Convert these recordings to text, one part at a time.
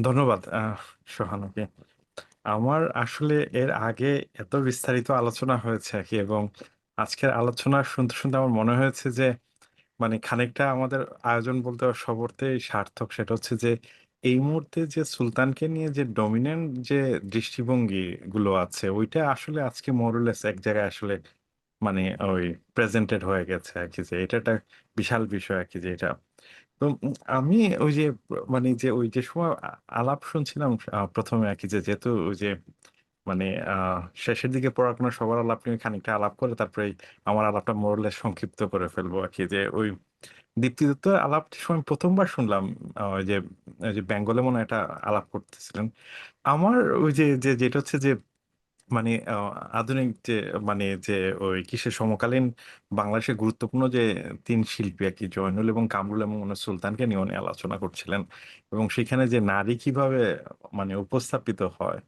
ধন্যবাদ আহ। আমার আসলে এর আগে এত বিস্তারিত আলোচনা হয়েছে আরকি এবং আজকের আলোচনা শুনতে, শুনতে আমার মনে হয়েছে যে মানে খানিকটা আমাদের আয়োজন বলতে সব সার্থক। সেটা হচ্ছে যে এই মুহূর্তে যে সুলতানকে নিয়ে যে ডমিন্যান্ট যে দৃষ্টিভঙ্গি গুলো আছে ওইটা আসলে আজকে more এক জায়গায় আসলে মানে ওই প্রেজেন্টেড হয়ে গেছে আরকি যে এটা একটা বিশাল বিষয় আরকি যে এটা। তো আমি ওই যে মানে যে ওই যে সময় আলাপ শুনছিলাম, আ ১ম এ আরকি যে যেহেতু ওই যে মানে আ, শেষের দিকে পড়াশোনা সবার আলাপ নিয়ে খানিকটা আলাপ করে তারপরে আমার আলাপটা more সংক্ষিপ্ত করে ফেলব আর কি যে ওই দীপ্তি দত্তের আলাপটি সময় ১ম বার শুনলাম ওই যে ওই যে বেঙ্গলে মনে হয় একটা আলাপ করতেছিলেন। আমার ওই যে যেটা হচ্ছে যে মানে আধুনিক যে মানে যে ওই কিসের সমকালীন বাংলাদেশের গুরুত্বপূর্ণ যে ৩ শিল্পী আরকি জয়নুল এবং কামরুল এবং মনে সুলতানকে নিয়ে উনি আলোচনা করছিলেন। এবং সেখানে যে নারী কীভাবে মানে উপস্থাপিত হয়।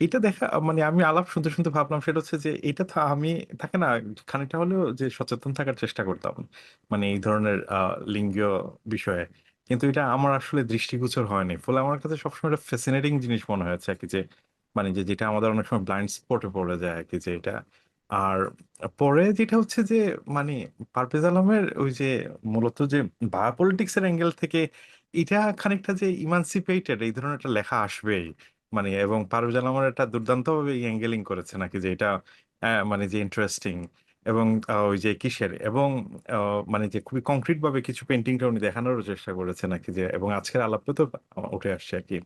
এটা দেখা মানে আমি আলাপ শুনতে, শুনতে ভাবলাম সেটা হচ্ছে যে এটা তো আমি থাকে না খানিকটা হলেও যে সচেতন থাকার চেষ্টা করতাম। মানে এই ধরনের আ লিঙ্গীয় বিষয়ে। কিন্তু এটা আমার আসলে দৃষ্টিগোচর হয়নি। ফলে আমার কাছে সবসময় একটা ফ্যাসিনেটিং জিনিস মনে হয়েছে আরকি যে মানে যে, যেটা আমাদের অনেক সময় ব্লাইন্ড স্পট পড়ে যায় আরকি যে এটা। আর পরে যেটা হচ্ছে যে মানে পারভেজ আলমের ওই যে, মূলত যে বায়োপলিটিক্স এর অ্যাঙ্গেল থেকে এটা খানিকটা যে ইমানসিপেটেড এই ধরনের একটা লেখা আসবেই। মানে এবং পারভেজ আলমের একটা দুর্দান্তভাবে অ্যাঙ্গেলিং করেছে নাকি যে, এটা মানে যে ইন্টারেস্টিং এবং ওই যে, কিসের এবং মানে যে, খুবই কংক্রিট ভাবে কিছু পেইন্টিং টা উনি দেখানোরও চেষ্টা করেছে নাকি যে, এবং আজকের আলাপে তো উঠে আসছে আরকি।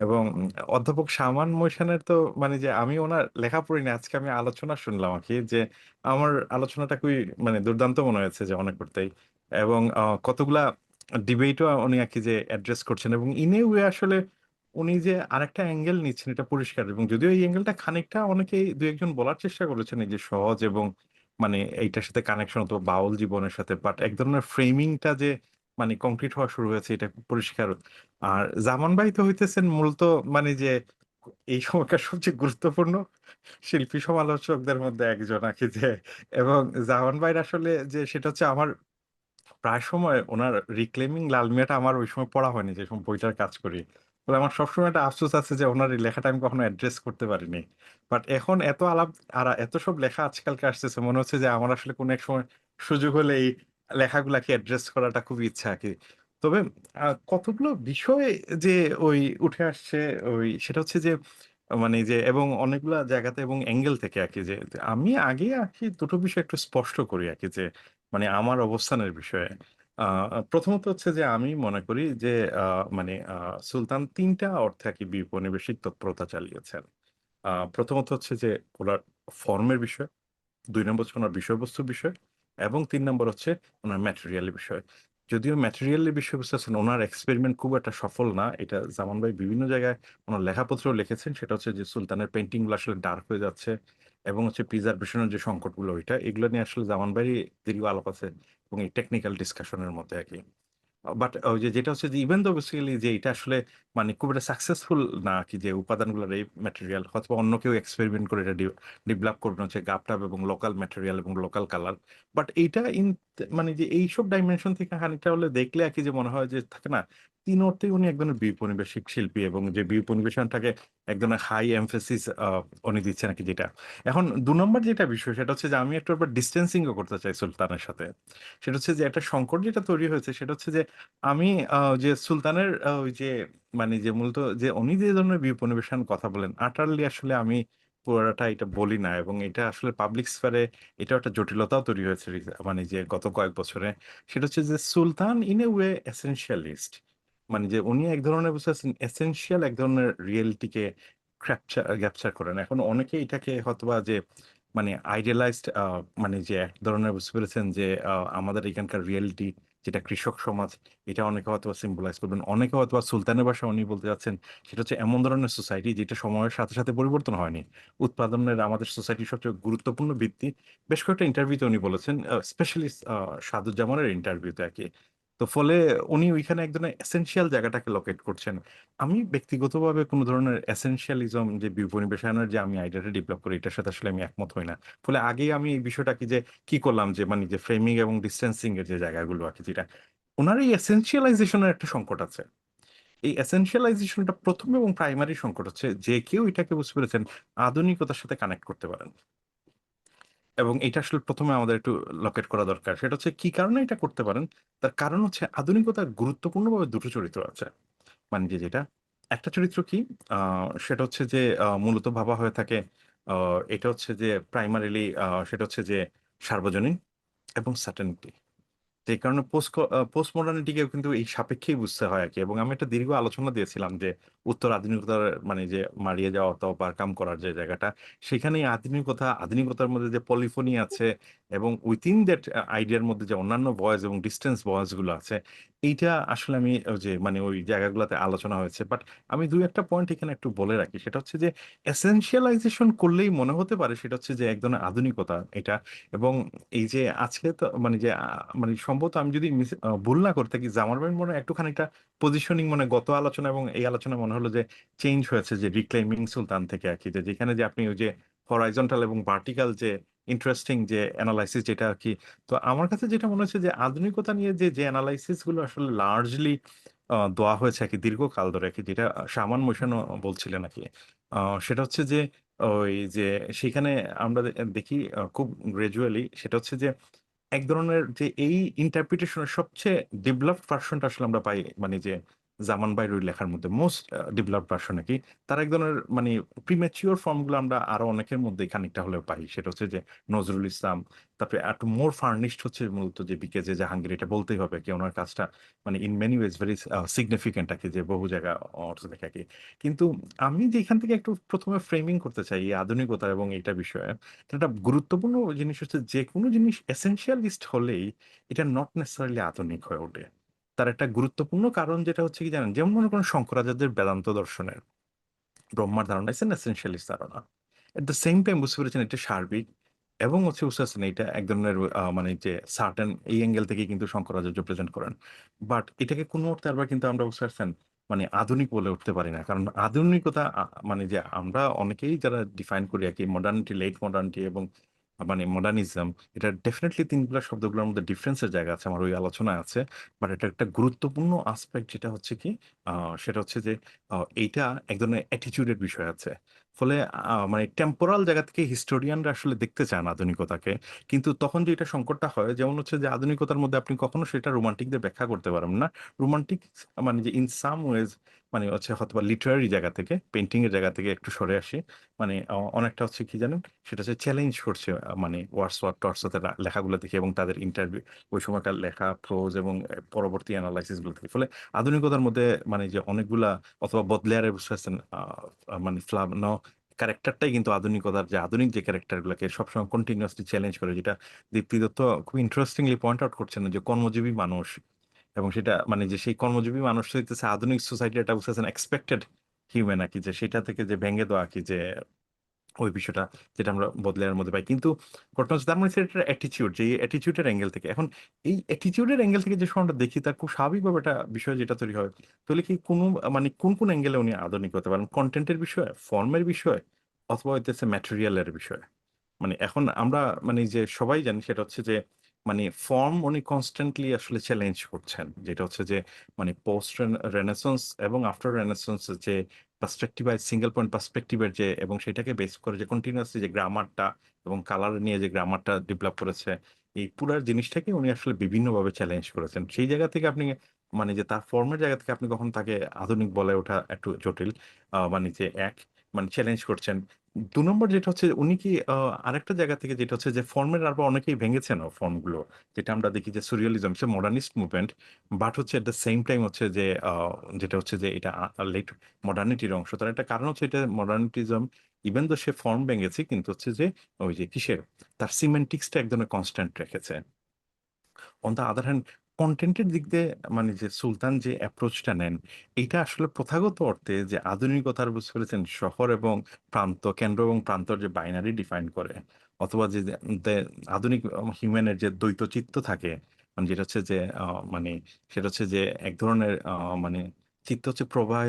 এবং অধ্যাপক সামান মৈশানের তো মানে যে আমি ওনার লেখা পড়িনি। আজকে আমি আলোচনা শুনলাম আরকি যে আমার আলোচনাটা খুবই মানে দুর্দান্ত মনে হয়েছে যে অনেক করতেই। এবং কতগুলা ডিবেট উনি আর কি যে এড্রেস করছেন এবং ইনে ওয়ে আসলে উনি যে আরেকটা অ্যাঙ্গেল নিচ্ছেন এটা পরিষ্কার এবং যদিও এই অ্যাঙ্গেলটা খানিকটা অনেকেই দু একজন বলার চেষ্টা করেছেন, এই যে সহজ এবং মানে এইটার সাথে কানেকশন অথবা বাউল জীবনের সাথে। বাট এক ধরনের ফ্রেমিংটা যে মানে কংক্রিট হওয়া শুরু হয়েছে, এটা পরিষ্কার। আর জামান ভাই তো হইতেছেন মূলত মানে যে এই সময়কার সবচেয়ে গুরুত্বপূর্ণ শিল্পী সমালোচকদের মধ্যে একজন আরকি যে, এবং জামান ভাইয়ের আসলে যে সেটা হচ্ছে আমার প্রায় সময় ওনার রিক্লেমিং লাল মিয়াটা আমার ওই সময় পড়া হয়নি, যে সময় বইটার কাজ করি। ফলে আমার সবসময় একটা আফসোস আছে যে ওনার এই লেখাটা আমি কখনো অ্যাড্রেস করতে পারিনি। বাট এখন এত আলাপ, আর এত সব লেখা আজকালকে আসতেছে, মনে হচ্ছে যে আমার আসলে কোনো এক সময় সুযোগ হলে এই লেখাগুলাকে এড্রেস করাটা খুব ইচ্ছা আর কি তবে আ কতগুলো বিষয় যে ওই উঠে আসছে ওই সেটা হচ্ছে যে মানে যে এবং অনেকগুলা জায়গাতে এবং অ্যাঙ্গেল থেকে আরকি যে আমি আগে আরকি দুটো বিষয় একটু স্পষ্ট করি আরকি যে মানে আমার অবস্থানের বিষয়ে। আ প্রথমত হচ্ছে যে আমি মনে করি যে আ মানে আ সুলতান তিনটা অর্থে আর কি বিপনিবেশিক তৎপরতা চালিয়েছেন। আ প্রথমত হচ্ছে যে উনার ফর্মের বিষয়, দুই নম্বর হচ্ছে উনার বিষয়বস্তুর বিষয় এবং তিন নম্বর হচ্ছে ওনার ম্যাটেরিয়ালের বিষয়। যদিও ম্যাটেরিয়ালের বিষয়ে পারছেন ওনার এক্সপেরিমেন্ট খুব একটা সফল না। এটা জামান ভাই বিভিন্ন জায়গায় ওনার লেখাপত্র লিখেছেন। সেটা হচ্ছে যে সুলতানের পেন্টিংগুলো আসলে ডার্ক হয়ে যাচ্ছে এবং হচ্ছে প্রিজার্ভেশনের যে সংকটগুলো, ওইটা এগুলো নিয়ে আসলে জামান ভাইয়ের দীর্ঘ আলাপ আছে এবং এই টেকনিক্যাল ডিসকাশনের মধ্যে আরকি। আ বাট যেটা হচ্ছে যে ইভেন দো বেসিক্যালি যে এটা আসলে মানে খুব একটা সাকসেসফুল না কি যে উপাদানগুলো এই ম্যাটেরিয়াল অথবা অন্য কেউ এক্সপেরিমেন্ট করে এটা ডেভেলপ করবে হচ্ছে গাব-টাব এবং লোকাল ম্যাটেরিয়াল এবং লোকাল কালার। বাট এইটা ইন মানে যে এইসব ডাইমেনশন থেকে খানিকটা হলে দেখলে আরকি যে মনে হয় যে থাকে না? তিন অর্থেই উনি এক ধরনের বিপনিবেশিক শিল্পী এবং যে বিপনিবেশনটাকে এক ধরনের হাই এমফেসিস উনি দিচ্ছেন আরকি যেটা। এখন দু নম্বর যেটা বিষয়, সেটা হচ্ছে যে আমি একটু আবার ডিসট্যান্সিং ও করতে চাই সুলতানের সাথে। সেটা হচ্ছে যে একটা সংকট যেটা তৈরি হয়েছে, সেটা হচ্ছে যে আমি যে সুলতানের ওই যে মানে যে মূলত যে উনি যে ধরনের বিপনিবেশন কথা বলেন, আটারলি আসলে আমি পুরাটা এটা বলি না এবং এটা আসলে পাবলিক স্ফিয়ার এ এটাও একটা জটিলতাও তৈরি হয়েছে মানে যে গত কয়েক বছরে। সেটা হচ্ছে যে সুলতান ইন এ ওয়ে এসেনশিয়ালিস্ট। মানে যে উনি এক ধরনের এসেনশিয়াল এক ধরনের রিয়েলিটি কে ক্যাপচার ক্যাপচার করেন। এখন অনেকে এটাকে হয়তোবা যে মানে আইডিয়ালাইজড মানে যে এক ধরনের বুঝতে পেরেছেন যে আমাদের এখানকার রিয়েলিটি যেটা কৃষক সমাজ এটা অনেকে হয়তো সিম্বলাইজ করবেন। অনেকে হয়তোবা সুলতানের ভাষা উনি বলতে যাচ্ছেন সেটা হচ্ছে এমন ধরনের সোসাইটি যেটা সময়ের সাথে, সাথে পরিবর্তন হয়নি। উৎপাদনের আমাদের সোসাইটি সবচেয়ে গুরুত্বপূর্ণ ভিত্তি বেশ কয়েকটা ইন্টারভিউতে উনি বলেছেন স্পেশালিস্ট সাদুজ্জামানের ইন্টারভিউতে আরকি। তো ফলে উনি ওইখানে এক ধরনের জায়গাটাকে লোকেট করছেন। আমি ব্যক্তিগতভাবে কোন ধরনের এসেনশিয়ালিজম যে বিপনিবেশনের যে আমি আইডিয়াটা ডেভেলপ করি, এটার সাথে আসলে আমি একমত হই না। ফলে আগেই আমি এই বিষয়টাকে যে, কি করলাম যে মানে যে ফ্রেমিং এবং ডিস্টেন্সিং এর যে জায়গাগুলো আরকি যেটা ওনার এই এসেনশিয়ালাইজেশন এর একটা সংকট আছে। এই এসেনশিয়ালাইজেশনটা প্রথম এবং প্রাইমারি সংকট হচ্ছে যে কেউ এটাকে বুঝতে পেরেছেন, আধুনিকতার সাথে কানেক্ট করতে পারেন এবং এটা আসলে প্রথমে আমাদের একটু লকেট করা দরকার। সেটা হচ্ছে কি কারণে এটা করতে পারেন? তার কারণ হচ্ছে আধুনিকতার গুরুত্বপূর্ণভাবে দুটো চরিত্র আছে। মানে যে যেটা, একটা চরিত্র কি? সেটা হচ্ছে যে মূলত ভাবা হয়ে থাকে এটা হচ্ছে যে প্রাইমারিলি সেটা হচ্ছে যে সার্বজনীন এবং সার্টেনিটি এই কারণে পোস্ট পোস্ট মডার্নিটিকে কিন্তু এই সাপেক্ষেই বুঝতে হয় আর কি এবং আমি একটা দীর্ঘ আলোচনা দিয়েছিলাম যে উত্তর আধুনিকতার মানে যে মারিয়ে যাওয়া অথবা ওভারকাম করার যে জায়গাটা সেখানে আধুনিকতা, আধুনিকতার মধ্যে যে পলিফোনি আছে এবং উইথিন দ্যাট আইডিয়ার মধ্যে যে অন্যান্য ভয়েস এবং ডিস্টেন্স ভয়েসগুলো আছে, এইটা আসলে আমি যে মানে ওই জায়গাগুলোতে আলোচনা হয়েছে। বাট আমি দুই একটা পয়েন্ট এখানে একটু বলে রাখি। সেটা হচ্ছে যে এসেনশিয়ালাইজেশন করলেই মনে হতে পারে সেটা হচ্ছে যে এক ধরনের আধুনিকতা এটা। এবং এই যে আজকে তো মানে যে মানে সম্ভবত আমি যদি ভুল না করতে কি জামার ব্যান্ড মনে হয় একটু পজিশনিং মানে গত আলোচনা এবং এই আলোচনা মনে হলো যে চেঞ্জ হয়েছে, যে রিক্লাইমিং সুলতান থেকে আর কি। যেখানে যে আপনি ওই যে হরাইজন্টাল এবং ভার্টিক্যাল যে ইন্টারেস্টিং যে অ্যানালাইসিস যেটা আর কি। তো আমার কাছে যেটা মনে হচ্ছে যে আধুনিকতা নিয়ে যে যে অ্যানালাইসিসগুলো আসলে লার্জলি দেওয়া হয়েছে আর কি দীর্ঘকাল ধরে আর কি, যেটা সামান মোশানো বলছিলেন আর কি। সেটা হচ্ছে যে ওই যে সেখানে আমরা দেখি খুব গ্রাজুয়ালি সেটা হচ্ছে যে এক ধরনের যে এই ইন্টারপ্রিটেশনের সবচেয়ে ডেভেলপড ভার্সনটা আসলে আমরা পাই মানে যে জামান বাইরুর লেখার মধ্যে মোস্ট ডেভেলপ ভার্সন নাকি, তার এক ধরনের মানে প্রিম্যাচিওর ফর্মগুলো আমরা আরও অনেকের মধ্যে খানিকটা হলেও পাই। সেটা হচ্ছে যে নজরুল ইসলাম, তারপরে একটু মোর ফার্নিশড হচ্ছে মূলত যে বিকে যে জাহাঙ্গীর, এটা বলতেই হবে কি ওনার কাজটা মানে in many ways very significant আর কি, যে বহু জায়গা অর্থ দেখা কি। কিন্তু আমি যে এখান থেকে একটু প্রথমে ফ্রেমিং করতে চাই এই আধুনিকতা এবং এটা বিষয়ে একটা গুরুত্বপূর্ণ জিনিস হচ্ছে যে কোনো জিনিস এসেন্সিয়ালিস্ট হলেই এটা নট নেসেসারিলি আধুনিক হয়ে ওঠে। তার একটা গুরুত্বপূর্ণ কারণ যেটা হচ্ছে কি জানেন? যেমন মনে করেন শঙ্করাচার্যের বেদান্ত দর্শনের ব্রহ্মার ধারণা ইস এসেনশিয়ালিস্ট ধারণা। এট দ্য সেম টাইম বুঝতে পেরেছেন এটা সার্বিক এবং হচ্ছে বুঝতে এটা এক ধরনের মানে যে সার্টেন এই অ্যাঙ্গেল থেকে কিন্তু শঙ্করাচার্য প্রেজেন্ট করেন। বাট এটাকে কোনো অর্থে আবার কিন্তু আমরা বুঝতে পারছেন মানে আধুনিক বলে উঠতে পারি না। কারণ আধুনিকতা মানে যে আমরা অনেকেই যারা ডিফাইন করি আর কি মডার্নিটি লেট মডার্নিটি এবং মানে মডার্নিজম এটা ডেফিনেটলি তিনগুলা শব্দগুলোর মধ্যে ডিফারেন্সের জায়গা আছে, আমার ওই আলোচনায় আছে। বাট এটা একটা গুরুত্বপূর্ণ আসপেক্ট যেটা হচ্ছে কি সেটা হচ্ছে যে এইটা এক ধরনের অ্যাটিটিউডের বিষয় আছে। ফলে মানে টেম্পোরাল জায়গা থেকে হিস্টোরিয়ানরা আসলে দেখতে চান আধুনিকতাকে। কিন্তু তখন যে এটা সংকটটা হয়, যেমন হচ্ছে যে আধুনিকতার মধ্যে আপনি কখনো সেটা রোমান্টিকদের ব্যাখ্যা করতে পারবেন না। রোমান্টিক মানে যে ইন সাম ওয়েজ মানে হচ্ছে হয়তো বা লিটারারি জায়গা থেকে পেন্টিং এর জায়গা থেকে একটু সরে আসি। মানে অনেকটা হচ্ছে কি জানেন? সেটা হচ্ছে চ্যালেঞ্জ করছে মানে ওয়ার্ডসওয়ার্থ টর্চওয়ার্থের লেখাগুলো দেখে এবং তাদের ইন্টারভিউ ওই সময়কার লেখা প্রোজ এবং পরবর্তী অ্যানালাইসিসগুলো থেকে। ফলে আধুনিকতার মধ্যে মানে যে অনেকগুলা অথবা বদলেয়ারে বুঝতে মানে ফ্লাভ ক্যারেক্টারটাই কিন্তু আধুনিকতার যে আধুনিক যে ক্যারেক্টার গুলোকে সবসময় কন্টিনিউয়াসলি চ্যালেঞ্জ করে, যেটা দীপ্তি দত্ত খুব ইন্টারেস্টিংলি পয়েন্ট আউট করছেন যে কর্মজীবী মানুষ এবং সেটা মানে যে সেই কর্মজীবী মানুষ হইতেছে আধুনিক সোসাইটি একটা বুঝতেছেন এক্সপেক্টেড হিউম্যান আর কি যে সেটা থেকে যে ভেঙে দেওয়া কি যে ওই বিষয়টা যেটা আমরা বদলের মধ্যে পাই। কিন্তু ঘটনা হচ্ছে তার মানে সেটা অ্যাটিচিউড যে অ্যাটিচিউডের অ্যাঙ্গেল থেকে। এখন এই অ্যাটিচিউডের অ্যাঙ্গেল থেকে যে সময় আমরা দেখি, তার খুব স্বাভাবিকভাবে একটা বিষয় যেটা তৈরি হয়, তাহলে কি কোনো মানে কোন কোন অ্যাঙ্গেলে উনি আধুনিক হতে পারেন? কন্টেন্টের বিষয় ফর্মের বিষয়, অথবা হইতেছে ম্যাটেরিয়ালের বিষয়? মানে এখন আমরা মানে যে সবাই জানি সেটা হচ্ছে যে মানে ফর্ম উনি কনস্ট্যান্টলি আসলে চ্যালেঞ্জ করছেন। যেটা হচ্ছে যে মানে পোস্ট রেনেসন্স এবং আফটার রেনেসন্স যে পার্সপেক্টিভ সিঙ্গেল পয়েন্ট পার্সপেক্টিভের যে, এবং সেটাকে বেস করে যে কন্টিনিউয়াসলি যে গ্রামারটা এবং কালার নিয়ে যে গ্রামারটা ডেভেলপ করেছে, এই পুরো জিনিসটাকে উনি আসলে বিভিন্নভাবে চ্যালেঞ্জ করেছেন। সেই জায়গা থেকে আপনি মানে যে তার ফর্মের জায়গা থেকে আপনি কখন তাকে আধুনিক বলে ওঠা একটু জটিল মানে যে এক মানে চ্যালেঞ্জ করছেন দু নম্বর যেটা হচ্ছে উনি কি আহ, আরেকটা জায়গা থেকে যেটা হচ্ছে যে ফর্মের আরও অনেকেই ভেঙেছেন ফর্মগুলো যেটা আমরা দেখি যে সুরিয়ালিজম সে মডার্নিস্ট মুভমেন্ট বাট হচ্ছে এট দ্য সেম টাইম হচ্ছে যে আহ, যেটা হচ্ছে যে এটা লেট মডার্নিটির অংশ। তার একটা কারণ হচ্ছে এটা মডার্নিটিজম ইভেন তো সে ফর্ম ভেঙেছে কিন্তু হচ্ছে যে ওই যে কিসের? তার সিমেন্টিক্সটা এক ধরনের কনস্ট্যান্ট রেখেছে। অন দ্য আদার হ্যান্ড কন্টেন্টের দিক দিয়ে মানে যে সুলতান যে অ্যাপ্রোচটা নেন, এটা আসলে প্রথাগত অর্থে যে আধুনিকতার বুঝতে পেরেছেন শহর এবং প্রান্ত, কেন্দ্র এবং প্রান্তর যে বাইনারি ডিফাইন করে, অথবা যে আধুনিক হিউম্যানের যে দ্বৈত চিত্ত থাকে মানে যেটা হচ্ছে যে মানে সেটা হচ্ছে যে এক ধরনের মানে চিত্ত হচ্ছে প্রবাহ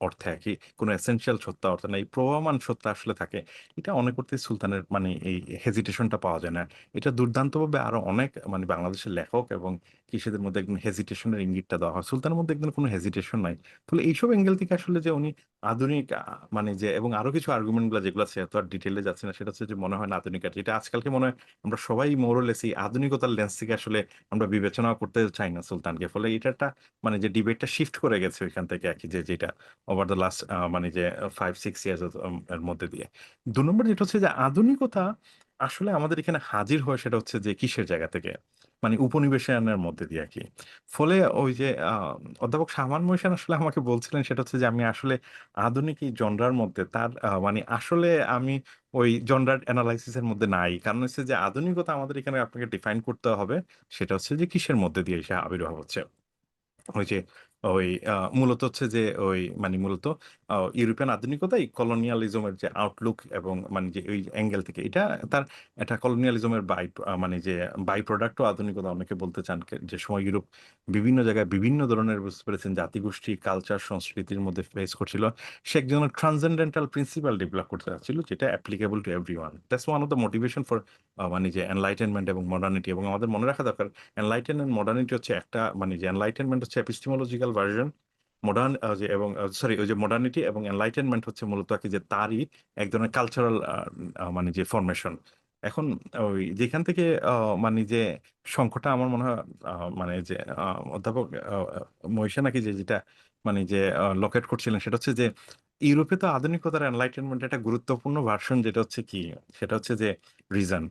অর্থে আরকি কোনো এসেনশিয়াল সত্তা অর্থে না। এই প্রবাহমান সত্তা আসলে থাকে। এটা অনেক অর্থেই সুলতানের মানে এই হেজিটেশনটা পাওয়া যায় না। এটা দুর্দান্তভাবে আরও অনেক মানে বাংলাদেশের লেখক এবং কিসেদের মধ্যে একদম হেজিটেশন এর ইঙ্গিতটা দেওয়া হয়। সুলতানের মধ্যে একদম কোনো হেজিটেশন নাই। ফলে এইসব এঙ্গেল থেকে আসলে যে উনি আধুনিক মানে যে এবং আরও কিছু আর্গুমেন্টগুলা যেগুলো আছে, এত আর ডিটেইল এ যাচ্ছি না। সেটা হচ্ছে যে মনে হয় না আধুনিক আর যেটা আজকালকে মনে হয় আমরা সবাই মোর অর এই আধুনিকতার লেন্স থেকে আসলে আমরা বিবেচনা করতে চাই না সুলতানকে। ফলে এটা একটা মানে যে ডিবেটটা শিফট করে গেছে ওইখান থেকে আরকি যে যেটা ওভার দ্যা লাস্ট মানে যে 5-6 ইয়ার্স এর মধ্যে দিয়ে। ২ নম্বর যেটা হচ্ছে যে, আধুনিকতা আসলে আমাদের এখানে হাজির হয় সেটা হচ্ছে যে, কিসের জায়গা থেকে? মানে উপনিবেশায়নের মধ্যে দিয়ে আরকি। ফলে ওই যে অধ্যাপক শাহমান মহীশান আসলে আমাকে বলছিলেন সেটা হচ্ছে যে, আমি আসলে আধুনিক এই জনরার মধ্যে তার মানে আসলে আমি ওই জনরার এনালাইসিস এর মধ্যে নাই। কারণ হচ্ছে যে, আধুনিকতা আমাদের এখানে আপনাকে ডিফাইন করতে হবে। সেটা হচ্ছে যে, কিসের মধ্যে দিয়ে সে আবির্ভাব হচ্ছে। ওই যে ওই মূলত হচ্ছে যে ওই মানে মূলত ইউরোপিয়ান আধুনিকতাই কলোনিয়ালিজম এর যে আউটলুক এবং মানে যে ওই অ্যাঙ্গেল থেকে এটা তার একটা কলোনিয়ালিজম এর বাই মানে যে বাই প্রোডাক্ট ও আধুনিকতা অনেকে বলতে চান যে সময় ইউরোপ বিভিন্ন জায়গায় বিভিন্ন ধরনের বুঝতে পেরেছেন জাতিগোষ্ঠী, কালচার, সংস্কৃতির মধ্যে ফেস করছিল। সে একজন ট্রান্সেন্ডেন্টাল প্রিন্সিপাল ডেভেলপ করতে চাচ্ছিল যেটা applicable to everyone. That's one of the motivation for মানে যে এনলাইটেনমেন্ট এবং মডার্নিটি এবং আমাদের মনে রাখা দরকার এনলাইটেন মডার্নিটি হচ্ছে একটা মানে যে এনলাইটেনমেন্ট হচ্ছে ভার্সন মডার্ন যে এবং সরি ওই যে মডার্নিটি এবং এনলাইটেনমেন্ট হচ্ছে মূলত আরকি যে তারই এক ধরনের কালচারাল আ আ মানে যে ফরমেশন। এখন ওই যেখান থেকে মানে যে সংকটটা আমার মনে হয় মানে যে অধ্যাপক মহিষা নাকি যে যেটা মানে যে লোকেট করছিলেন, সেটা হচ্ছে যে ইউরোপে তো আধুনিকতার এনলাইটেনমেন্ট একটা গুরুত্বপূর্ণ ভার্সন যেটা হচ্ছে কি? সেটা হচ্ছে যে রিজন।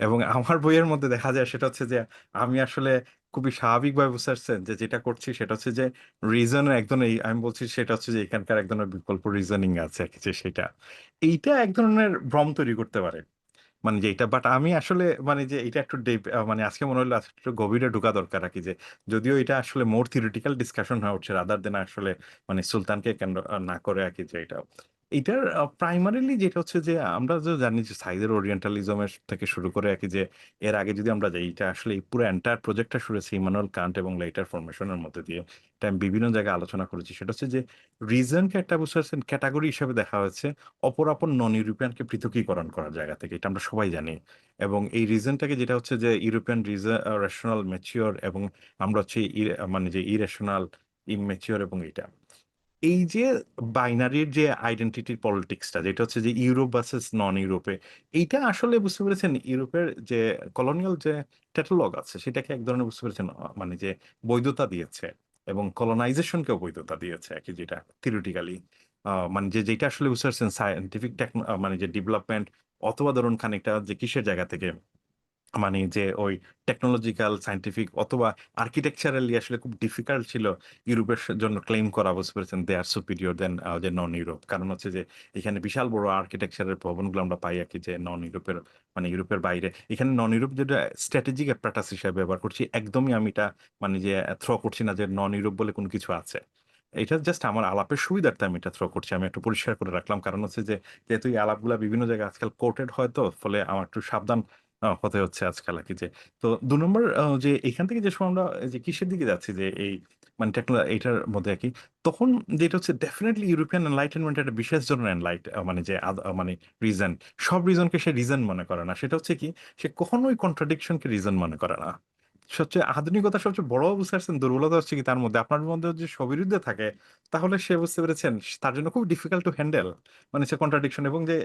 এবং আমার বইয়ের মধ্যে দেখা যায়, সেটা হচ্ছে যে আমি আসলে খুবই স্বাভাবিকভাবে বুঝতে পারছেন যে যেটা করছি সেটা হচ্ছে যে রিজন এর এক ধরনের আমি বলছি সেটা হচ্ছে যে এখানকার এক ধরনের বিকল্প রিজনিং আছে যে সেটা। এইটা এক ধরনের ভ্রম তৈরি করতে পারে। মানে যে এটা বাট আমি আসলে মানে যে এটা একটু ডেপ মানে আজকে মনে হলো একটু গভীরে ঢোকা দরকার আরকি যে যদিও এটা আসলে মোর থিওরিটিক্যাল ডিসকাশন হয়ে উঠছে রাদার দেন আসলে মানে সুলতানকে কেন্দ্র না করে আরকি যে এটা। এটার প্রাইমারিলি যেটা হচ্ছে যে আমরা যে জানি যে সাইদের ওরিয়েন্টালিজম এর থেকে শুরু করে আরকি যে এর আগে যদি আমরা যাই এটা আসলে এই পুরো এন্টায়ার প্রজেক্টটা শুরু হয়েছে ইমানুয়েল কান্ট এবং লেটার ফরমেশন এর মধ্যে দিয়ে। এটা আমি বিভিন্ন জায়গায় আলোচনা করেছি। সেটা হচ্ছে যে রিজনকে একটা বুঝতে ক্যাটেগরি হিসেবে দেখা হয়েছে অপরাপর নন ইউরোপিয়ানকে পৃথকীকরণ করার জায়গা থেকে। এটা আমরা সবাই জানি। এবং এই রিজনটাকে যেটা হচ্ছে যে ইউরোপিয়ান রিজন রেশনাল ম্যাচিওর এবং আমরা হচ্ছে মানে যে ইরেশনাল, ইম্যাচিউর এবং এটা। এই যে বাইনারির যে আইডেন্টিটি পলিটিক্স টা যেটা হচ্ছে যে ইউরোপ ভার্সাস নন ইউরোপে এইটা আসলে বুঝতে পেরেছেন ইউরোপের যে কলোনিয়াল যে ক্যাটালগ আছে, সেটাকে এক ধরনের বুঝতে পেরেছেন মানে যে বৈধতা দিয়েছে এবং কলোনাইজেশন কেও বৈধতা দিয়েছে আরকি যেটা থিওরিটিক্যালি। মানে যে যেটা আসলে বুঝতে পারছেন সায়েন্টিফিক টেকনো মানে যে ডেভেলপমেন্ট অথবা ধরুন খানিকটা যে কিসের জায়গা থেকে মানে যে ওই টেকনোলজিক্যাল, সাইন্টিফিক অথবা আর্কিটেকচারালি আসলে খুব ডিফিকাল্ট ছিল ইউরোপের জন্য ক্লেইম করা বুঝতে পেরেছেন দে আর সুপিরিয়র দেন যে নন ইউরোপ। কারণ হচ্ছে যে এখানে বিশাল বড় আর্কিটেকচার এর ভবনগুলো আমরা পাই আরকি যে নন ইউরোপের মানে ইউরোপের বাইরে। এখানে নন ইউরোপ যেটা স্ট্র্যাটেজিক অ্যাপারেটাস হিসেবে ব্যবহার করছি। একদমই আমি এটা মানে যে থ্রো করছি না যে নন ইউরোপ বলে কোনো কিছু আছে। এটা জাস্ট আমার আলাপের সুবিধার্থে আমি এটা থ্রো করছি। আমি একটু পরিষ্কার করে রাখলাম। কারণ হচ্ছে যে যেহেতু এই আলাপগুলা বিভিন্ন জায়গায় আজকাল কোটেড হয় তো ফলে আমার একটু সাবধান হতে হচ্ছে আজকাল আরকি যে। তো ২ নম্বর যে এখান থেকে যে সময় আমরা যে কিসের দিকে যাচ্ছি যে এই মানে টেকনো এইটার মধ্যে আরকি। তখন যেটা হচ্ছে ডেফিনিটলি ইউরোপিয়ান এনলাইটেনমেন্ট একটা বিশেষ ধরনের এনলাইট মানে যে মানে রিজন। সব রিজনকে সে রিজন মনে করে না। সেটা হচ্ছে কি, সে কখনোই কন্ট্রাডিকশন কে রিজন মনে করে না। সবচেয়ে আধুনিকতার সবচেয়ে বড় বুঝতে পারছেন দুর্বলতা হচ্ছে কি তার মধ্যে আপনার মধ্যে যদি স্ববিরুদ্ধে থাকে, তাহলে সে বুঝতে পেরেছেন তার জন্য খুব ডিফিকাল্ট টু হ্যান্ডেল। মানে সে কন্ট্রাডিকশন এবং যে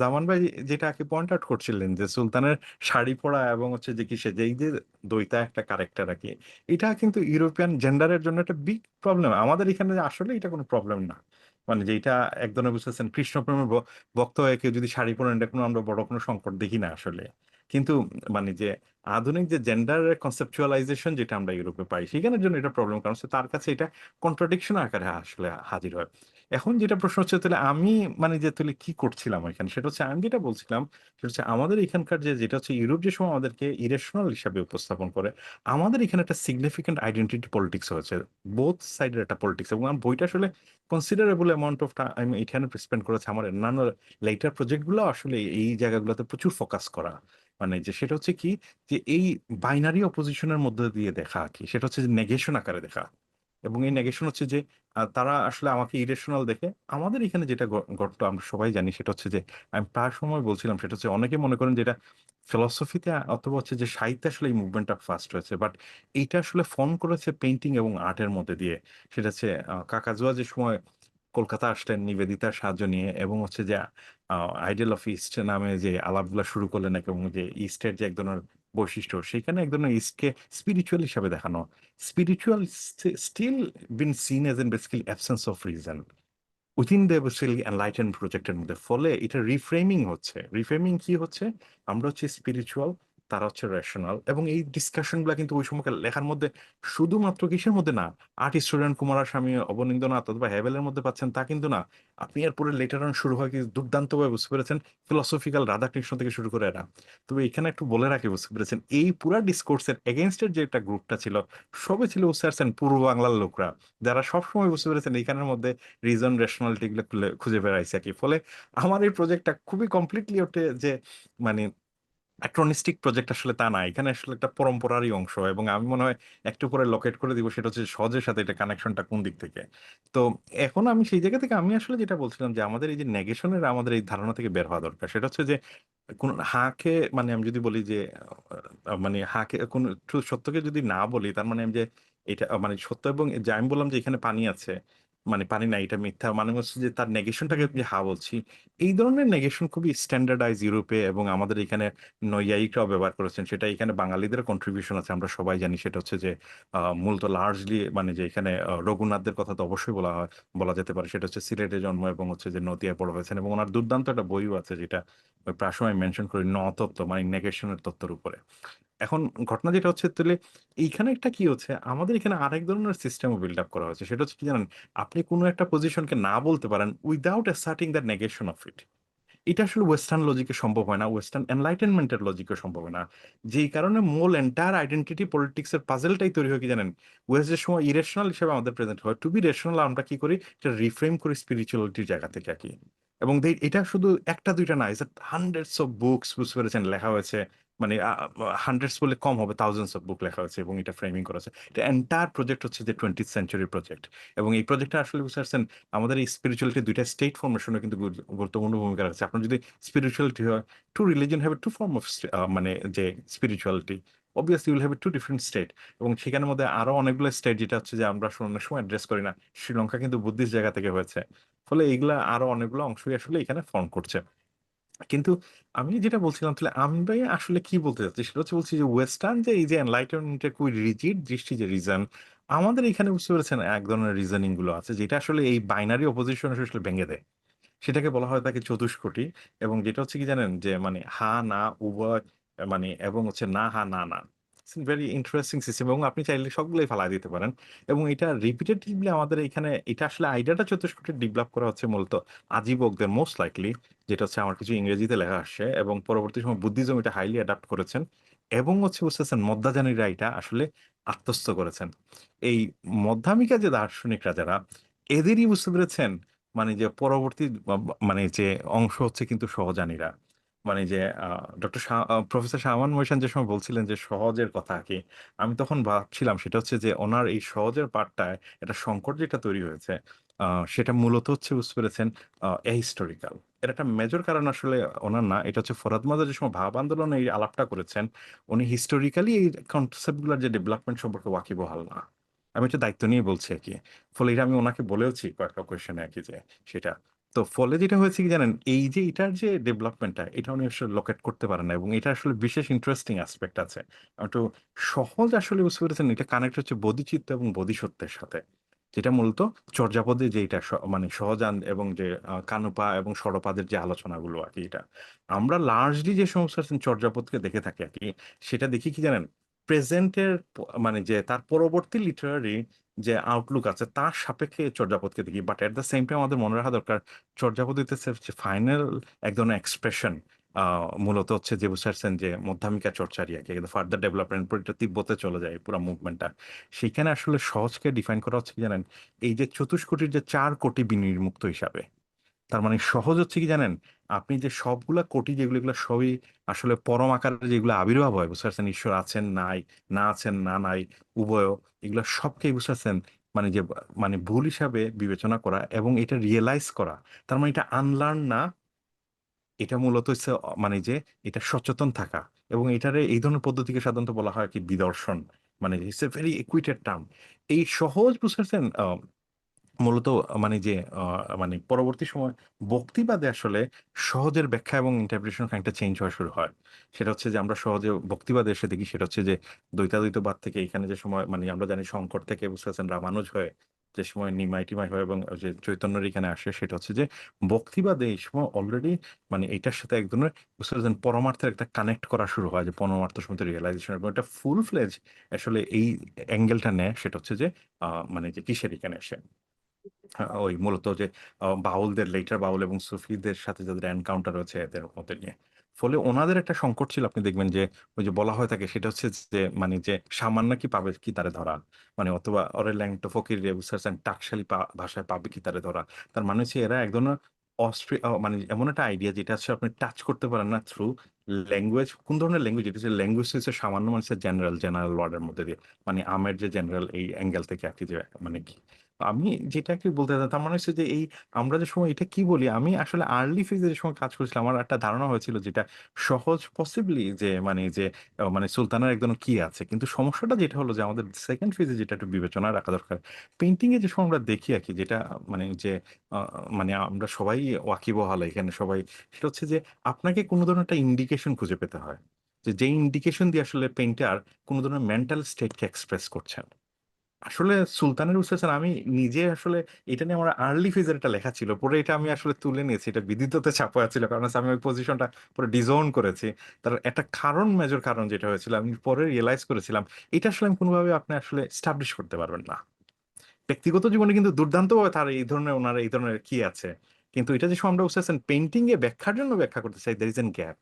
জামান ভাই যেটা আরকি পয়েন্ট আউট করছিলেন যে সুলতানের শাড়ি পরা এবং হচ্ছে যে কিসে যে এই যে দ্বৈতা একটা ক্যারেক্টার আরকি। এটা কিন্তু ইউরোপিয়ান জেন্ডারের জন্য একটা বিগ প্রবলেম। আমাদের এখানে আসলে এটা কোনো প্রবলেম না। মানে যে এটা এক ধরনের বুঝতেছেন, কৃষ্ণপ্রেমের ভ ভক্ত হয়ে কেউ যদি শাড়ি পরেন এটা কোনো আমরা বড় কোনো সংকট দেখি না আসলে। কিন্তু মানে যে আধুনিক যে জেন্ডার কনসেপচুয়ালাইজেশন যেটা আমরা ইউরোপে পাই সেখানের জন্য এটা প্রবলেম। কারণ তার কাছে এটা কন্ট্রাডিকশন আকারে আসলে হাজির হয়। এখন যেটা প্রশ্ন হচ্ছে তাহলে আমি মানে যে তাহলে কি করছিলাম এখানে? সেটা হচ্ছে আমি যেটা বলছিলাম সেটা হচ্ছে আমাদের এখানকার যে যেটা হচ্ছে ইউরোপ যে সময় আমাদেরকে ইরেশনাল হিসাবে উপস্থাপন করে, আমাদের এখানে একটা সিগনিফিক্যান্ট আইডেন্টিটি পলিটিক্স হয়েছে। বোথ সাইড এর একটা পলিটিক্স এবং আমার বইটা আসলে কনসিডারেবল অ্যামাউন্ট অফ টাইম এখানে স্পেন্ড করেছে আমার অন্যান্য লেটার প্রজেক্টগুলো আসলে এই জায়গাগুলোতে প্রচুর ফোকাস করা। মানে যে সেটা হচ্ছে কি যে এই বাইনারি অপোজিশনের মধ্যে দিয়ে দেখা আরকি। সেটা হচ্ছে নেগেশন আকারে দেখা। এবং এই নেগেশন হচ্ছে যে তারা আসলে আমাকে ইরেশনাল দেখে আমাদের এখানে যেটা ঘটতো, আমরা সবাই জানি, সেটা হচ্ছে যে, আমি প্রায় সময় বলছিলাম, সেটা হচ্ছে অনেকে মনে করেন যেটা ফিলসফিতে অথবা হচ্ছে যে সাহিত্যে আসলে এই মুভমেন্টটা ফার্স্ট হয়েছে। বাট এইটা আসলে ফর্ম করেছে পেইন্টিং এবং আর্টের মধ্যে দিয়ে। সেটা হচ্ছে কাকাজুয়া যে সময় কলকাতা আসলেন নিবেদিতার সাহায্য নিয়ে এবং হচ্ছে যে আ আইডল অফ ইস্ট নামে যে আলাপগুলা শুরু করলেন এবং যে ইস্টের যে এক ধরনের বৈশিষ্ট্য সেখানে এক ধরনের ইসকে স্পিরিচুয়াল হিসাবে দেখানো। Spiritual still been seen as an basically absence of reason within the basically enlighten প্রজেক্টের মধ্যে। ফলে এটা রিফ্রেমিং হচ্ছে। রিফ্রেমিং কি হচ্ছে? আমরা হচ্ছে স্পিরিচুয়াল, তারা হচ্ছে রেশনাল এবং এই ডিসকাশনগুলা কিন্তু ওই সময়কার লেখার মধ্যে শুধুমাত্র কিসের মধ্যে না, আর্ট স্টুডেন্ট কুমারস্বামী, অবনীন্দ্রনাথ অথবা হেবেলের মধ্যে পাচ্ছেন তা কিন্তু না। আপনি এরপরে লেটার অন শুরু হয় কি দুর্দান্তভাবে বুঝতে পেরেছেন ফিলোসফিক্যাল রাধাকৃষ্ণ থেকে শুরু করে এরা। তবে এখানে একটু বলে রাখি বুঝতে পেরেছেন এই পুরা ডিসকোর্স এর এগেইনস্ট এর যে একটা গ্রুপটা ছিল, সবই ছিল পারছেন পূর্ব বাংলার লোকরা। যারা সবসময় বুঝতে পেরেছেন এখানের মধ্যে রিজন রেশনালিটি গুলা খুঁজে বেড়াইছে আরকি। ফলে আমার এই প্রজেক্টটা খুবই কমপ্লিটলি ওঠে যে মানে অ্যাক্রোনিস্টিক প্রজেক্ট আসলে তা না। এখানে আসলে একটা পরম্পরারই অংশ এবং আমি মনে হয় একটু পরে লোকেট করে দিব, সেটা হচ্ছে সহজের সাথে এটা কানেকশনটা কোন দিক থেকে। তো এখন আমি সেই জায়গা থেকে আমি আসলে যেটা বলছিলাম যে, আমাদের এই যে নেগেশনের আমাদের এই ধারণা থেকে বের হওয়া দরকার। সেটা হচ্ছে যে, কোন হাকে মানে আমি যদি বলি যে মানে হাকে কোন সত্যকে যদি না বলি, তার মানে আমি যে, এটা মানে সত্য এবং যে আমি বললাম যে, এখানে পানি আছে। মানে পানি নাই এটা মিথ্যা। মানে হচ্ছে যে তার নেগেশনটাকে যে, হা, বলছি। এই ধরনের নেগেশন খুবই স্ট্যান্ডার্ডাইজ ইউরোপে এবং আমাদের এখানে নৈয়ায়িকরাও ব্যবহার করেছেন। সেটা এখানে বাঙালিদের কন্ট্রিবিউশন আছে। আমরা সবাই জানি সেটা হচ্ছে যে মূলত লার্জলি মানে যে, এখানে রঘুনাথদের কথা তো অবশ্যই বলা হয়, বলা যেতে পারে। সেটা হচ্ছে সিলেটে জন্ম এবং হচ্ছে যে নদীয়ায় বড় হয়েছেন এবং ওনার দুর্দান্ত একটা বইও আছে যেটা প্রায় সময় মেনশন করি, ন-তত্ত্ব মানে নেগেশন এর তত্ত্বের উপরে। এখন ঘটনা যেটা হচ্ছে তাহলে এইখানে একটা কি হচ্ছে আমাদের এখানে আরেক ধরনের সিস্টেমও বিল্ড আপ করা হয়েছে। সেটা হচ্ছে কি জানেন? আপনি কোনো একটা পজিশনকে না বলতে পারেন without asserting the negation of it. এটা আসলে ওয়েস্টার্ন লজিকে সম্ভব হয় না। ওয়েস্টার্ন এনলাইটেনমেন্ট এর লজিকে সম্ভব হয় না। যেই কারণে মূল এন্টায়ার আইডেন্টিটি পলিটিক্স এর পাজলটাই তৈরি হয় কি জানেন? ওয়েস্ট এর সময় ইরেশনাল হিসেবে আমাদের প্রেজেন্ট হয়। টু বি রেশনাল আমরা কি করি? এটা রিফ্রেম করি স্পিরিচুয়ালিটির জায়গা থেকে আরকি। এবং এটা শুধু ১ টা ২ না। হান্ড্রেডস অফ বুকস বুঝতে পেরেছেন লেখা হয়েছে। মানে হান্ড্রেডস বললে কম হবে থাউজেন্ডস অফ বুক লেখা হয়েছে এবং এটা ফ্রেমিং করা হয়েছে। এটা এন্টায়ার প্রজেক্ট হচ্ছে যে 20th সেঞ্চুরি প্রজেক্ট। এবং এই প্রজেক্টটা আসলে বুঝতে পারছেন আমাদের এই স্পিরিচুয়ালিটি ২ টা স্টেট ফরমেশন কিন্তু গুর গুরুত্বপূর্ণ ভূমিকা রাখছে। আপনার যদি স্পিরিচুয়ালিটি হয়, two religion have 2 form of মানে যে spirituality. you will have 2 different state এবং সেখানের মধ্যে আরও অনেকগুলো স্টেট যেটা হচ্ছে যে আমরা অনেক সময় অ্যাড্রেস করি না। শ্রীলঙ্কা কিন্তু বুদ্ধিস্ট জায়গা থেকে হয়েছে। ফলে এগুলা আরও অনেকগুলো অংশই আসলে এখানে ফর্ম করছে। কিন্তু আমি যেটা বলছিলাম তাহলে আমি ভাই আসলে কি বলতে চাচ্ছি সেটা হচ্ছে বলছি যে ওয়েস্টার্ন যে এই যে এনলাইটনমেন্টের খুবই রিজিড দৃষ্টি যে রিজন আমাদের এখানে বুঝতে পেরেছেন এক ধরনের রিজনিংগুলো আছে যেটা আসলে এই বাইনারি অপোজিশন আসলে ভেঙে দেয়। সেটাকে বলা হয় তাকে চতুষ্কোটি এবং যেটা হচ্ছে কি জানেন? যে মানে হা, না উভয় মানে এবং হচ্ছে না, হা, না, না। ভেরি ইন্টারেস্টিং সিস্টেম এবং আপনি চাইলে সবগুলাই দিতে পারেন। এবং এটা আমাদের এখানে, এটা আসলে আইডিয়াটা ডেভেলপ করা হচ্ছে মূলত আজীবকদের মোস্ট লাইকলি যেটা হচ্ছে আমার কিছু ইংরেজিতে লেখা আসছে এবং পরবর্তী সময় বুদ্ধিজম এটা হাইলি অ্যাডাপ্ট করেছেন। এবং হচ্ছে বুঝতেছেন মধ্যাজানীরা এটা আসলে আত্মস্থ করেছেন। এই মধ্যামিকা যে দার্শনিকরা যারা, এদেরই বুঝতে পেরেছেন মানে যে পরবর্তী মানে যে অংশ হচ্ছে কিন্তু সহজানীরা। মানে যে ডক্টর প্রফেসর শাহমান মহীশান যে সময় বলছিলেন যে সহজের কথা আরকি। আমি তখন ভাবছিলাম সেটা হচ্ছে যে উনার এই সহজের পার্টটায় একটা সংকট যেটা তৈরি হয়েছে সেটা মূলত হচ্ছে বুঝতে পেরেছেন আ অ্যাহিস্টোরিক্যাল। এর একটা মেজর কারণ আসলে উনার না। এটা হচ্ছে ফরহাদ মাজাহ যে সময় ভাব আন্দোলনে এই আলাপটা করেছেন, উনি হিস্টোরিক্যালি এই কনসেপ্টগুলার যে ডেভেলপমেন্ট সম্পর্কে ওয়াকিবহাল না। আমি এটা দায়িত্ব নিয়ে বলছি আরকি। ফলে এটা আমি উনাকে বলেওছি কয়েকটা এ আরকি যে সেটা। তো ফলে যেটা হয়েছে কি জানেন? এই যে এটার যে ডেভেলপমেন্টটা, এটা উনি আসলে লোকেট করতে পারেন না এবং এটা আসলে বিশেষ ইন্টারেস্টিং অ্যাসপেক্ট আছে। একটু সহজ আসলে বুঝতে পেরেছেন এটা কানেক্ট হচ্ছে বোধিচিত্ত এবং বোধিসত্ত্বের সাথে। যেটা মূলত চর্যাপদে যে এটা মানে সহজান এবং যে কানুপা এবং ষড়পাদের যে আলোচনাগুলো আর কি এটা। আমরা লার্জলি যে সমস্ত চর্যাপদকে দেখে থাকি আর কি, সেটা দেখি কি জানেন? প্রেজেন্টের মানে যে তার পরবর্তী লিটারারি যে আউটলুক আছে, তার সাপেক্ষে চর্যাপদকে দেখি। But at the same time আমাদের মনে রাখা দরকার, চর্যাপদ হইতেছে ফাইনাল এক ধরনের এক্সপ্রেশন মূলত হচ্ছে যে বুঝাচ্ছেন যে মধ্যামিকা চর্চারই আরকি। কিন্তু ফার্দার ডেভেলপমেন্ট পুরোটা তিব্বতে চলে যায় পুরো মুভমেন্টটা। সেখানে আসলে সহজকে ডিফাইন করা হচ্ছে কি জানেন? এই যে চতুষ্কোটির যে চার কোটি বিনির্মুক্ত হিসাবে। তার মানে সহজ হচ্ছে কি জানেন? আপনি যে সবগুলা কোটি যেগুলো সবই আসলে পরম আকারে যেগুলো আবির্ভাব হয় বুঝতে পারছেন? ঈশ্বর আছেন, নাই, না আছেন, না নাই, উভয় এগুলা সবকেই বুঝতে পারছেন? মানে যে মানে ভুল হিসাবে বিবেচনা করা এবং এটা রিয়েলাইজ করা তার মানে এটা আনলার্ন না এটা মূলত হচ্ছে মানে যে এটা সচেতন থাকা এবং এটারে এই ধরনের পদ্ধতিকে সাধারণত বলা হয় কি বিদর্শন মানে it's a very equated term এই সহজ বুঝতেছেন মূলত মানে যে মানে পরবর্তী সময় বক্তৃবাদে আসলে সহজের ব্যাখ্যা এবং ইন্টারপ্রিটেশন খানিকটা চেঞ্জ হওয়া শুরু হয়। সেটা হচ্ছে যে আমরা সহজে বক্তৃবাদে এসে দেখি সেটা হচ্ছে যে দ্বৈতাদ্বৈতবাদ থেকে এখানে যে সময় মানে আমরা জানি শঙ্কর থেকে বুঝতে পারছেন রামানুজ হয়ে যে সময় নিমাই টিমাই হয় এবং যে চৈতন্যের এখানে আসে সেটা হচ্ছে যে বক্তৃবাদে এই সময় অলরেডি মানে এটার সাথে এক ধরনের বুঝতে পারছেন পরমার্থের একটা কানেক্ট করা শুরু হয় যে পরমার্থ সম্বন্ধে রিয়েলাইজেশন এবং এটা ফুল ফ্লেজ আসলে এই অ্যাঙ্গেলটা নেয় সেটা হচ্ছে যে মানে যে কিসের এখানে হ্যাঁ, ওই মূলত যে বাউলদের, লেটার বাউল এবং সুফিদের সাথে যাদের এনকাউন্টার হয়েছে এদের মধ্যে নিয়ে। ফলে ওনাদের একটা সংকট ছিল, আপনি দেখবেন যে, ওই যে বলা হয়ে থাকে, সেটা হচ্ছে যে মানে যে, সামান্য কি পাবে কি তারে ধরা। মানে অথবা অরে ল্যাংটো ফকির টাকশালী ভাষায় পাবে কি তারে ধরা। তার মানে হচ্ছে এরা এক ধরনের অস্ট্রে মানে এমন একটা আইডিয়া যেটা হচ্ছে আপনি টাচ করতে পারেন না থ্রু ল্যাঙ্গুয়েজ কোন ধরনের ল্যাঙ্গুয়েজ এটা হচ্ছে ল্যাঙ্গুয়েজ হচ্ছে সামান্য মানুষের জেনারেল জেনারেল ওয়ার্ডের মধ্যে দিয়ে। মানে আমের যে জেনারেল এই অ্যাঙ্গেল থেকে আর কি যে মানে কি। আমি যেটা কি বলতে চাই, তার মানে হচ্ছে যে এই আমরা যে সময় এটা কি বলি? আমি আসলে আর্লি ফেজে যে সময় কাজ করেছিলাম, আমার একটা ধারণা হয়েছিল যেটা সহজ পসিবলি যে মানে যে মানে সুলতানের একজন কি আছে? কিন্তু সমস্যাটা যেটা হলো যে আমাদের সেকেন্ড ফেজে যেটা একটু বিবেচনা রাখা দরকার। পেন্টিং এ যে সময় আমরা দেখি আর কি, যেটা মানে যে মানে আমরা সবাই ওয়াকিবহাল এখানে সবাই, সেটা হচ্ছে যে আপনাকে কোনো ধরনের একটা ইন্ডিকেশন খুঁজে পেতে হয়। যে যে ইন্ডিকেশন দিয়ে আসলে পেইন্টার কোনো ধরনের মেন্টাল স্টেটকে এক্সপ্রেস করছেন। আসলে সুলতানের উচ্চারণ আমি নিজে আসলে এটা নিয়ে আমার আর্লি ফেজের একটা লেখা ছিল। পরে এটা আমি আসলে তুলে নিয়েছি। এটা বিদিততে ছাপা ছিল কারণ আমি ওই পজিশনটা পুরো ডিজোন করেছি। তার একটা কারণ মেজর কারণ যেটা হয়েছিল, আমি পরে রিয়েলাইজ করেছিলাম, এটা আসলে আমি কোনোভাবে আপনি আসলে স্টাবলিশ করতে পারবেন না। ব্যক্তিগত জীবনে কিন্তু দুর্দান্তভাবে তার এই ধরনের ওনার, এই ধরনের কি আছে। কিন্তু এটা যে আমরা বুঝতেছেন পেন্টিং এ ব্যাখ্যার জন্য ব্যাখ্যা করতে চাই দের ইজ এন গ্যাপ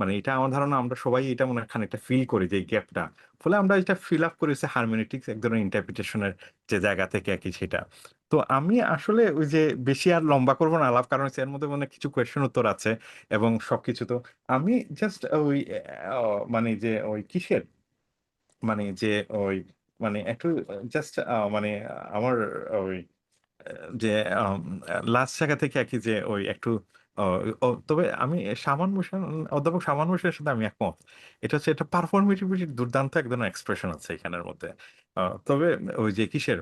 মানে এটা আমার ধারণা, আমরা সবাই এটা মনে খানিকটা ফিল করি যে গ্যাপটা ফলে আমরা এটা ফিল আপ করি হারমোনিটিক্স এক ধরনের ইন্টারপ্রিটেশনের যে জায়গা থেকে আর কি সেটা। তো আমি আসলে ওই যে বেশি আর লম্বা করব না, আলাপ কারণ এর মধ্যে মানে কিছু কোয়েশ্চেন উত্তর আছে এবং সবকিছু তো। আমি জাস্ট ওই মানে যে ওই কিসের? মানে যে ওই মানে একটু জাস্ট মানে আমার ওই যে লাস্ট জায়গা থেকে আর কি যে ওই একটু তবে আমি সামান ভূষণ অধ্যাপক সামান ভূষণের সাথে আমি একমত। এটা হচ্ছে, এটা পারফরমেটিভিটির দুর্দান্ত এক ধরনের এক্সপ্রেশন আছে এখানের মধ্যে। তবে ওই যে কিসের?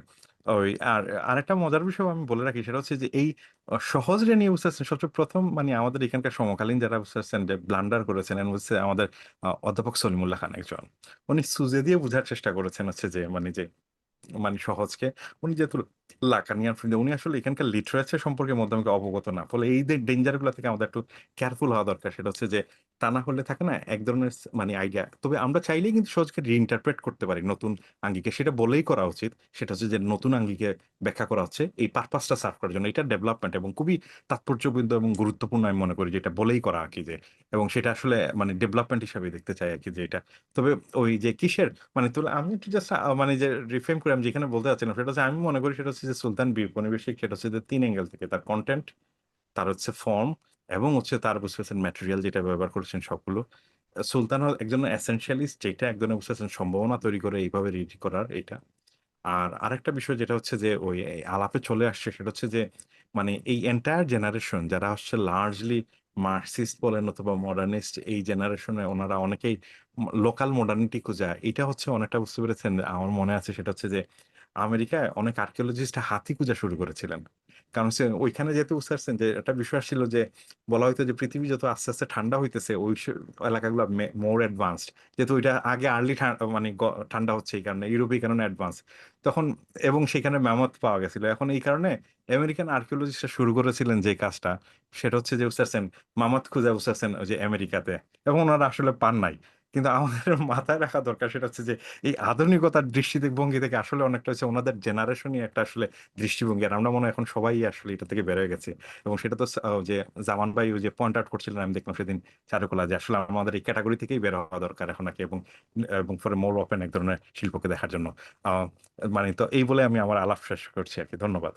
ওই আর, আরেকটা মজার বিষয় আমি বলে রাখি, সেটা হচ্ছে যে এই সহজ রে নিয়ে বুঝতে পারছেন সবচেয়ে প্রথম মানে আমাদের এখানকার সমকালীন যারা বুঝতে পারছেন যে ব্লান্ডার করেছেন হচ্ছে আমাদের অধ্যাপক সলিমুল্লাহ খান একজন। উনি সুজে দিয়ে বোঝার চেষ্টা করেছেন হচ্ছে যে মানে যে মানে সহজকে। উনি যেহেতু লাকানিয়ান ফ্রেন্ড উনি আসলে এখানকার লিটারেচার সম্পর্কে মধ্যমকে অবগত না। ফলে এই থেকে আমাদের একটু কেয়ারফুল হওয়া দরকার, সেটা হচ্ছে যে তা না হলে থাকে না এক ধরনের মানে আইডিয়া তবে আমরা চাইলেই কিন্তু সহজকে রিইন্টারপ্রেট করতে পারি নতুন আঙ্গিকে। সেটা বলেই করা উচিত। সেটা হচ্ছে যে নতুন আঙ্গিকে ব্যাখ্যা করা হচ্ছে এই পারপাসটা সার্ভ করার জন্য। এটা ডেভেলপমেন্ট এবং খুবই তাৎপর্যবিন্দু এবং গুরুত্বপূর্ণ আমি মনে করি যেটা বলেই করা আর কি যে, এবং সেটা আসলে মানে ডেভেলপমেন্ট হিসাবে দেখতে চাই আর কি যে এটা। তবে ওই যে কিসের? মানে আমি একটু জাস্ট মানে যে রিফ্রেম করে আমি যেখানে বলতে চাচ্ছিলাম সেটা হচ্ছে আমি মনে করি সেটা হচ্ছে যে সুলতান বি উপনিবেশিক সেটা হচ্ছে যে তিন অ্যাঙ্গেল থেকে তার কন্টেন্ট তার হচ্ছে ফর্ম এবং হচ্ছে তার বুঝতে পারছেন ম্যাটেরিয়াল যেটা ব্যবহার করেছেন সবগুলো। সুলতান একজন এসেনশিয়ালিস্ট যেটা একজনের বুঝতে পারছেন সম্ভাবনা তৈরি করে এইভাবে রেডি করার এটা। আর আরেকটা বিষয় যেটা হচ্ছে যে ওই আলাপে চলে আসছে সেটা হচ্ছে যে মানে এই এন্টায়ার জেনারেশন যারা হচ্ছে লার্জলি মার্কসিস্ট বলেন অথবা মডার্নিস্ট এই জেনারেশনে ওনারা অনেকেই লোকাল মডার্নিটি খুঁজে, এটা হচ্ছে অনেকটা বুঝতে পেরেছেন। আমার মনে আছে সেটা হচ্ছে যে আমেরিকায় অনেক আর্কিওলজিস্ট হাতি খোঁজা শুরু করেছিলেন। কারণ সে ওইখানে যেহেতু বুঝতে যে একটা বিশ্বাস ছিল যে, বলা হয়তো যে পৃথিবী যত আস্তে আস্তে ঠান্ডা হইতেছে, ওই এলাকাগুলো মোর অ্যাডভান্সড যেহেতু ওইটা আগে আর্লি মানে ঠান্ডা হচ্ছে এই কারণে ইউরোপ এই কারণে অ্যাডভান্স তখন এবং সেখানে ম্যামথ পাওয়া গেছিল। এখন এই কারণে আমেরিকান আর্কিওলজিস্টরা শুরু করেছিলেন যে কাজটা, সেটা হচ্ছে যে বুঝতে পারছেন মামাত খুঁজে বুঝতে পারছেন ওই যে আমেরিকাতে। এবং ওনারা আসলে পান নাই। কিন্তু আমাদের মাথায় রাখা দরকার সেটা হচ্ছে যে, এই আধুনিকতার দৃষ্টিভঙ্গি থেকে আসলে অনেকটা হচ্ছে ওনাদের জেনারেশনই একটা আসলে দৃষ্টিভঙ্গি। আর আমরা মনে হয় এখন সবাই আসলে এটা থেকে বের হয়ে গেছে। এবং সেটা তো যে জামান ভাই যে পয়েন্ট আউট করছিলেন, আমি দেখলাম সেদিন চারুকলা যে আসলে আমাদের এই ক্যাটাগরি থেকেই বের হওয়া দরকার এখন নাকি এবং এবং ফরে মোর ওপেন এক ধরনের শিল্পকে দেখার জন্য। মানে তো এই বলে আমি আমার আলাপ শেষ করছি আর কি ধন্যবাদ।